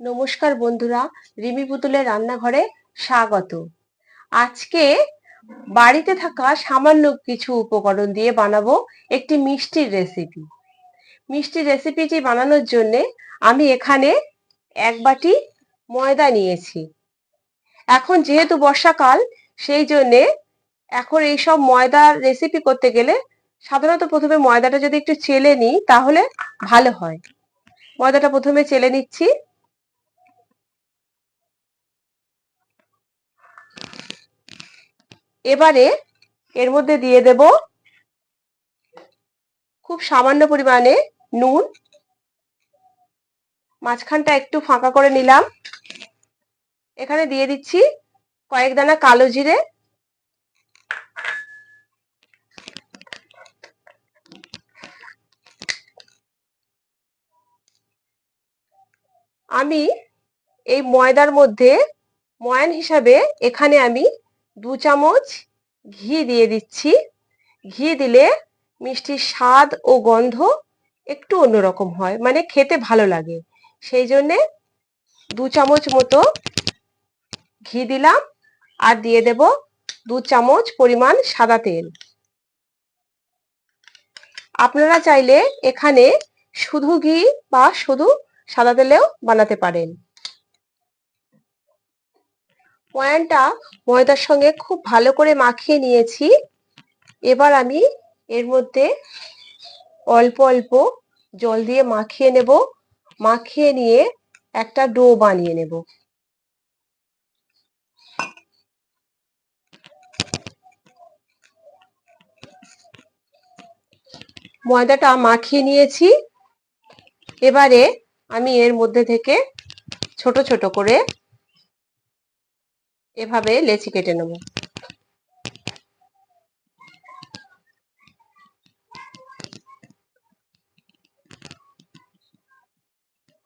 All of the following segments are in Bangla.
নমস্কার বন্ধুরা, রিমি পুতুলের রান্নাঘরে স্বাগত। আজকে বাড়িতে থাকা সামান্য কিছু উপকরণ দিয়ে বানাবো একটি মিষ্টির রেসিপি মিষ্টির রেসিপিটি বানানোর জন্য আমি এখানে এক বাটি ময়দা নিয়েছি। এখন যেহেতু বর্ষাকাল, সেই জন্যে এখন এইসব ময়দার রেসিপি করতে গেলে সাধারণত প্রথমে ময়দাটা যদি একটু চেলে নিই, তাহলে ভালো হয়। ময়দাটা প্রথমে চেলে নিচ্ছি। এবারে এর মধ্যে দিয়ে দেব খুব সামান্য পরিমাণে নুন। মাঝখানটা একটু ফাঁকা করে নিলাম। এখানে দিয়ে দিচ্ছি কয়েক দানা কালো জিরে। আমি এই ময়দার মধ্যে ময়ান হিসাবে এখানে আমি দু চামচ ঘি দিয়ে দিচ্ছি। ঘি দিলে মিষ্টির স্বাদ ও গন্ধ একটু অন্যরকম হয় মানে খেতে ভালো লাগে। সেই জন্যে দু চামচ মতো ঘি দিলাম আর দিয়ে দেব দু চামচ পরিমাণ সাদা তেল। আপনারা চাইলে এখানে শুধু ঘি বা শুধু সাদা তেলেও বানাতে পারেন। ময়ানটা ময়দার সঙ্গে খুব ভালো করে মাখিয়ে নিয়েছি। এবার আমি এর মধ্যে অল্প অল্প জল দিয়ে মাখিয়ে নেব। মাখিয়ে নিয়ে একটা ডো বানিয়ে নেব। ময়দাটা মাখিয়ে নিয়েছি। এবারে আমি এর মধ্যে থেকে ছোট ছোট করে এভাবে লেচি কেটে নেব।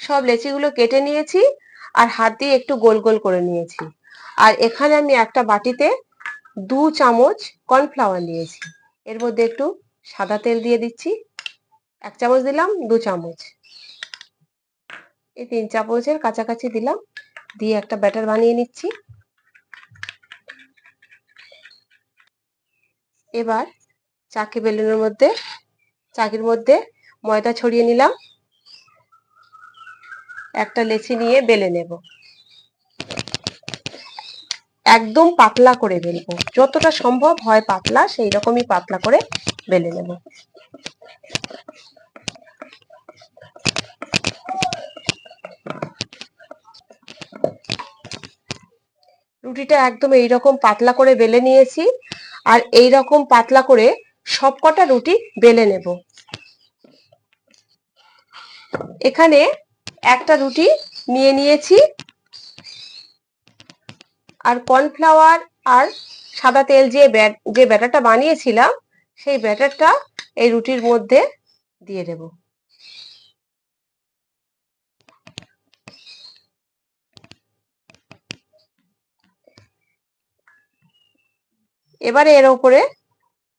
সব লেচিগুলো কেটে নিয়েছি আর হাত দিয়ে একটু গোল গোল করে নিয়েছি। আর এখানে আমি একটা বাটিতে দু চামচ কর্নফ্লাওয়ার নিয়েছি। এর মধ্যে একটু সাদা তেল দিয়ে দিচ্ছি। এক চামচ দিলাম, দু চামচ। এই তিন চামচের কাছাকাছি দিলাম। দিয়ে একটা ব্যাটার বানিয়ে নিচ্ছি। এবার চাকি বেলুনের মধ্যে, চাকির মধ্যে ময়দা ছড়িয়ে নিলাম। একটা লেচি নিয়ে বেলে নেব। একদম পাতলা করে বেলবো। যতটা সম্ভব হয় পাতলা, সেই রকমই পাতলা করে বেলে নেব। রুটিটা একদম এইরকম পাতলা করে বেলে নিয়েছি। আর এই রকম পাতলা করে সবকটা রুটি বেলে নেব। এখানে একটা রুটি নিয়ে নিয়েছি। আর কর্নফ্লাওয়ার আর সাদা তেল যে যে ব্যাটারটা বানিয়েছিলাম, সেই ব্যাটারটা এই রুটির মধ্যে দিয়ে দেব। এবারে এর উপরে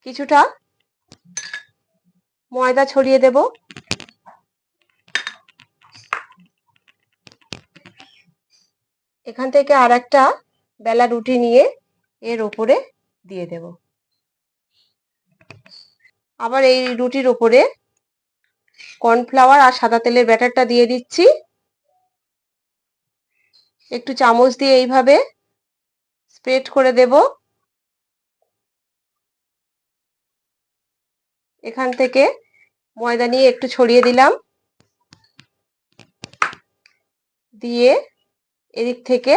কিছুটা ময়দা ছড়িয়ে দেব। এখান থেকে আর একটা বেলা রুটি নিয়ে এর ওপরে দিয়ে দেব। আবার এই রুটির ওপরে কর্নফ্লাওয়ার আর সাদা তেলের ব্যাটারটা দিয়ে দিচ্ছি। একটু চামচ দিয়ে এইভাবে স্প্রেড করে দেব। এখান থেকে ময়দা নিয়ে একটু ছড়িয়ে দিলাম। দিয়ে এদিক থেকে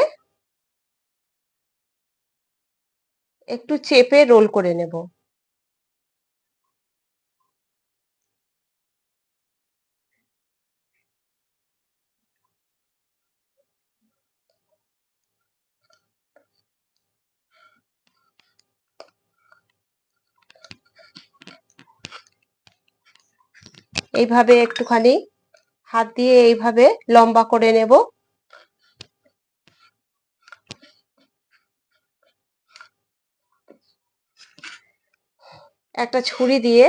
একটু চেপে রোল করে নেব। এইভাবে একটুখানি হাত দিয়ে এইভাবে লম্বা করে নেব। একটা ছুরি দিয়ে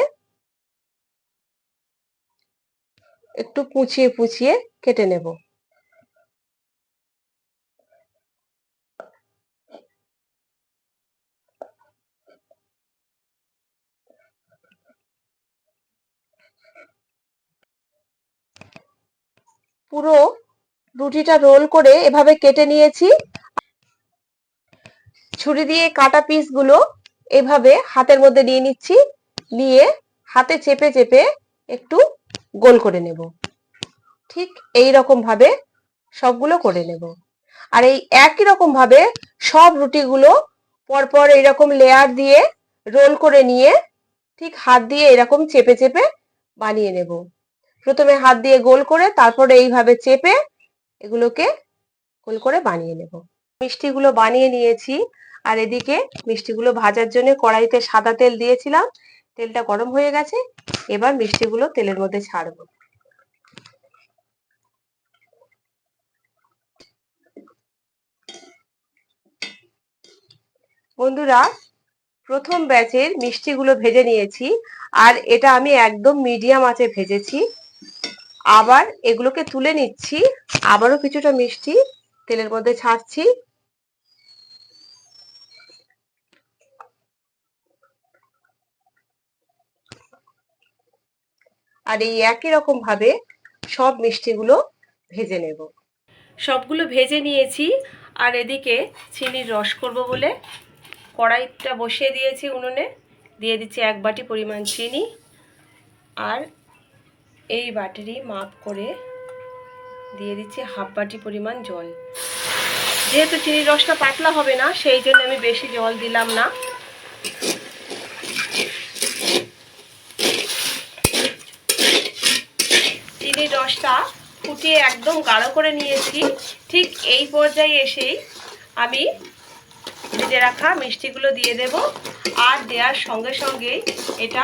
একটু কুচিয়ে পুচিয়ে কেটে নেব। পুরো রুটিটা রোল করে এভাবে কেটে নিয়েছি। ছুরি দিয়ে কাটা পিসগুলো এভাবে হাতের মধ্যে নিয়ে নিচ্ছি। নিয়ে হাতে চেপে চেপে একটু গোল করে নেব। ঠিক এই রকম ভাবে সবগুলো করে নেব। আর এই একই রকম ভাবে সব রুটিগুলো পরপর এইরকম লেয়ার দিয়ে রোল করে নিয়ে ঠিক হাত দিয়ে এরকম চেপে চেপে বানিয়ে নেব। প্রথমে হাত দিয়ে গোল করে তারপরে এইভাবে চেপে এগুলোকে গোল করে বানিয়ে নেব। মিষ্টিগুলো বানিয়ে নিয়েছি আর এদিকে মিষ্টিগুলো ভাজার জন্য কড়াইতে সাদা তেল দিয়েছিলাম। তেলটা গরম হয়ে গেছে, এবার মিষ্টিগুলো তেলের মধ্যে ছাড়বো। বন্ধুরা, প্রথম ব্যাচের মিষ্টিগুলো ভেজে নিয়েছি আর এটা আমি একদম মিডিয়াম আঁচে ভেজেছি। আবার এগুলোকে তুলে নিচ্ছি। আবারও কিছুটা মিষ্টি তেলের মধ্যে ছাড়ছি। আর এই একই রকম ভাবে সব মিষ্টিগুলো ভেজে নেব। সবগুলো ভেজে নিয়েছি। আর এদিকে চিনির রস করব বলে কড়াইটা বসিয়ে দিয়েছি উনুনে। দিয়ে দিচ্ছি এক বাটি পরিমাণ চিনি। আর এই বাটিরই মাপ করে দিয়ে দিচ্ছি হাফ বাটি পরিমাণ জল। যেহেতু চিনির রসটা পাতলা হবে না, সেই জন্য আমি বেশি জল দিলাম না। চিনির রসটা ফুটিয়ে একদম গাঢ় করে নিয়েছি। ঠিক এই পর্যায়ে এসেই আমি ভেজে রাখা মিষ্টিগুলো দিয়ে দেব। আর দেওয়ার সঙ্গে সঙ্গেই এটা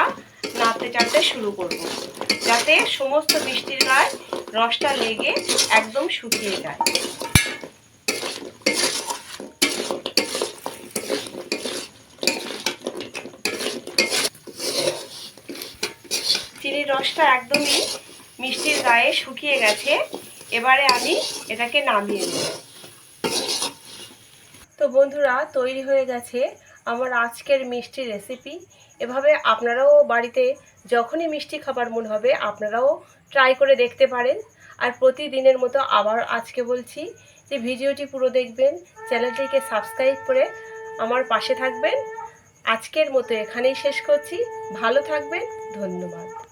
নাড়তে চাড়তে শুরু করব। যাতে সমস্ত মিষ্টির গায়ে রসটা লেগে একদম শুকিয়ে যায়। চিনির রসটা একদমই মিষ্টির গায়ে শুকিয়ে গেছে, এবারে আমি এটাকে নামিয়ে নেব। তো বন্ধুরা, তৈরি হয়ে গেছে আমার আজকের মিষ্টি রেসিপি। এভাবে আপনারাও বাড়িতে যখনই মিষ্টি খাবার মন হবে, আপনারাও ট্রাই করে দেখতে পারেন। আর প্রতিদিনের মতো আবার আজকে বলছি যে ভিডিওটি পুরো দেখবেন, চ্যানেলটিকে সাবস্ক্রাইব করে আমার পাশে থাকবেন। আজকের মতো এখানেই শেষ করছি। ভালো থাকবেন, ধন্যবাদ।